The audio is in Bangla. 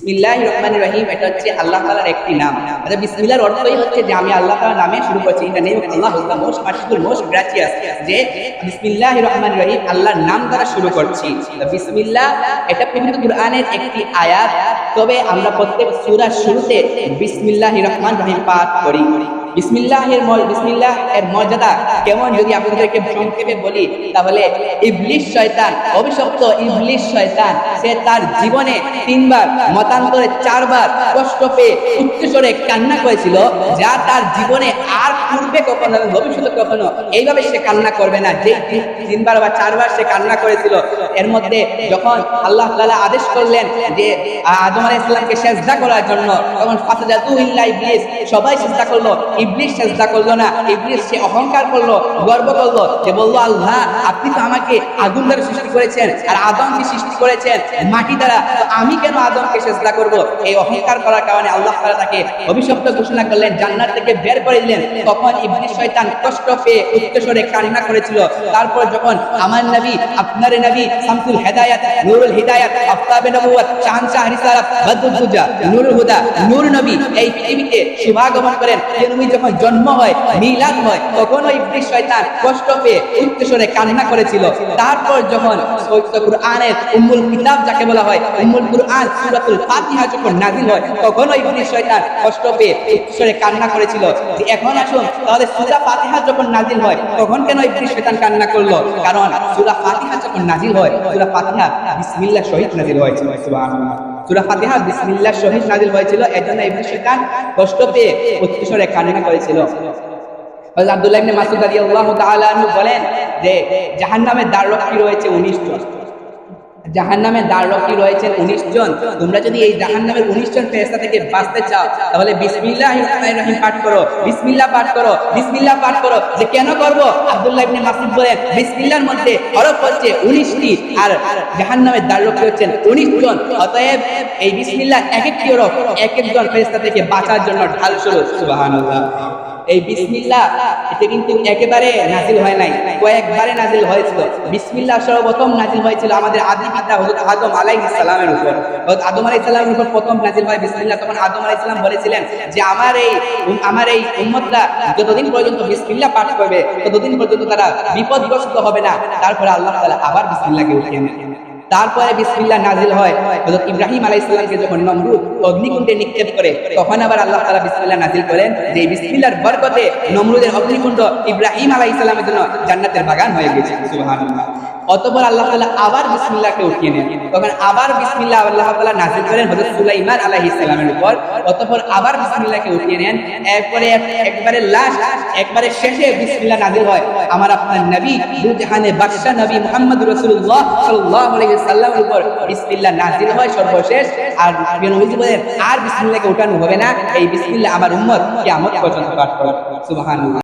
বিসমিল্লাহ রহমান রহিম, এটা হচ্ছে আল্লাহ তালার একটি নাম। আচ্ছা বিসমিল্লার অর্থই হচ্ছে যে আমি আল্লাহ তালার নামে শুরু করছি। In the Allah the most gracious যে বিসমিল্লাহ রহমান রহিম, আল্লাহর নাম দ্বারা শুরু করছি। বিসমিল্লাহ, এটা পবিত্র কুরআনের একটি আয়াত। তবে আমরা প্রত্যেক সূরার শুরুতে বিসমিল্লাহ রহমান রহিম পাঠ করি। বিসমিল্লাহের বিসমিল্লাহ এর মর্যাদা কেমন যদি আপনাদেরকে সংক্ষেপে বলি, তাহলে ইবলিশ শয়তান, অভিশপ্ত ইবলিশ শয়তান, সে তার জীবনে তিনবার, মতান্তরে চারবার কষ্ট পেয়ে উচ্চস্বরে কান্না করেছিল, যা তার জীবনে আর পূর্বে কখনো, ভবিষ্যতে কখনো এইভাবে সে কান্না করবে না। যে তিনবার বা চারবার সে কান্না করেছিল, এর মধ্যে যখন আল্লাহ আদেশ করলেন যে আদম আলাইহিস সালামকে সেজদা করার জন্য, তখন ইল্লা সবাই সেজদা করল। ইবলিস সেজদা করল না, ইবলিস সে অহংকার করল, গর্ব করল যে বলল, আল্লাহ, আপনি তো আমাকে আগুন দ্বারা সৃষ্টি করেছেন আর আদমকে সৃষ্টি করেছেন, মাটি দ্বারা। আমি কেন আদমকে সেজদা করব? এই অহংকার করার কারণে আল্লাহ তাআলা তাকে অভিশপ্ত ঘোষণা করলেন, জান্নাত থেকে বের করে দিলেন। তখন ইবলিস শয়তান কষ্ট পেয়ে উচ্চস্বরে কান্না করেছিল। তারপর যখন আমার নবী, আপনার নবী, শামসুল হেদায়াত, নূরুল হিদায়াত, আফতাবে নবুয়ত শাহনশাহ রিসালাত বদরুল দুজা নূরুল হুদা নূর নবী এই পৃথিবীতে শুভাগমন করেন। নবী যখন জন্ম হয়, মিলাদ হয়, তখন ওই শয়তান কষ্ট পেয়ে উচ্চস্বরে কান্না করেছিল। তারপর যখন কুরআনের উম্মুল কিতাব যাকে বলা হয়, উম্মুল কুরআন সূরাতুল ফাতিহা যখন নাযিল হয়, তখন ওই শয়তান কষ্ট পেয়ে উচ্চস্বরে কান্না করেছিল এখন আসুন, তাহলে সূরা ফাতিহা যখন নাযিল হয়, তখন কেন ইবলিস শয়তান কান্না করল? কারণ সূরা ফাতিহা যখন নাযিল হয়, সূরা ফাতিহা বিসমিল্লাহ শহীদ নাযিল হয়েছিল। সুবহানাল্লাহ। সূরা ফাতিহা, বিসমিল্লাহ শহীদ নাজিল হয়েছিল। এজন্য ইবনে শয়তান কষ্ট পেয়ে উচ্চস্বরে কান্না করেছিল। হযরত আব্দুল্লাহ ইবনে মাসউদ রাদিয়াল্লাহু তাআলা বলেন যে, জাহান্নামের দ্বাররক্ষী রয়েছে? 19 জন। জাহান্নামের দ্বাররক্ষী রয়েছেন 19 জন। তোমরা যদি এই জাহান্নামের 19 জন ফেরেশতা থেকে বাঁচতে চাও, তাহলে বিসমিল্লাহির রহমানির রহিম পাঠ করো, বিসমিল্লাহ পাঠ করো, বিসমিল্লাহ পাঠ করো। যে কেন করব? আব্দুল্লাহ ইবনে মাসউদ বলেন, বিসমিল্লাহর মধ্যে হরফ হচ্ছে 19টি আর জাহান জাহান্নামের দ্বাররক্ষী হচ্ছেন? 19 জন। অতএব এই বিসমিল্লাহ এক একটি হরফ এক একজন ফেরেশতা থেকে বাঁচার জন্য ঢাল স্বরূপ। সুবহানাল্লাহ। এই বিসমিল্লাহ, এটা কিন্তু একেবারে নাজিল হয় নাই। কয়েকবারে নাজিল হয়েছিল। বিসমিল্লাহ সর্বপ্রথম নাজিল হয়েছিল আমাদের আদি পিতা হযরত আদম আলাইহিস সালামের উপর। হযরত আদম আলাইহিস সালামের উপর প্রথম নাজিল হয় বিসমিল্লাহ। তখন আদম আলাইহিস সালাম বলেছিলেন যে, আমার এই আমার এই উম্মতরা যতদিন পর্যন্ত বিসমিল্লাহ পাঠ করবে, ততদিন পর্যন্ত তারা বিপদগ্রস্ত হবে না। তারপরে আল্লাহ তাআলা আবার বিসমিল্লাহকে উঠিয়ে নেন তারপরে বিসমিল্লা নাজিল হয়। ইব্রাহিম আলাই ইসলামকে যখন নমরুদ অগ্নিকুণ্ডে নিক্ষেপ করে, তখন আবার আল্লাহ তালা বিসমিল্লা নাজিল করেন যে বিসমিল্লার বরকতে নমরুদের অগ্নিকুণ্ড ইব্রাহিম আলাই ইসলামের জন্য জান্নাতের বাগান হয়ে গেছে। অতঃপর আল্লাহ তাআলা আবার বিসমিল্লাহকে উঠিয়ে নেন। তখন আবার বিসমিল্লাহ আল্লাহ তাআলা নাজিল করেন হযরত সুলাইমান আলাইহিস সালামের উপর। অতঃপর আবার বিসমিল্লাহকে উঠিয়ে নেন। এরপরে একবারে লাস্ট একবারে শেষে বিসমিল্লাহ নাজিল হয়। আমার আপনার নবী দু জাহানে বাদশা নবী মুহাম্মদ রাসূলুল্লাহ সাল্লাল্লাহু আলাইহি সাল্লামের উপর বিসমিল্লাহ নাজিল হয় সর্বশেষ। আর নবীজি বলেন, আর বিসমিল্লাহকে উঠানো হবে না। এই বিসমিল্লাহ আমার উম্মত। কিয়ামত পর্যন্ত পাঠ করবে সুবহানাল্লাহ।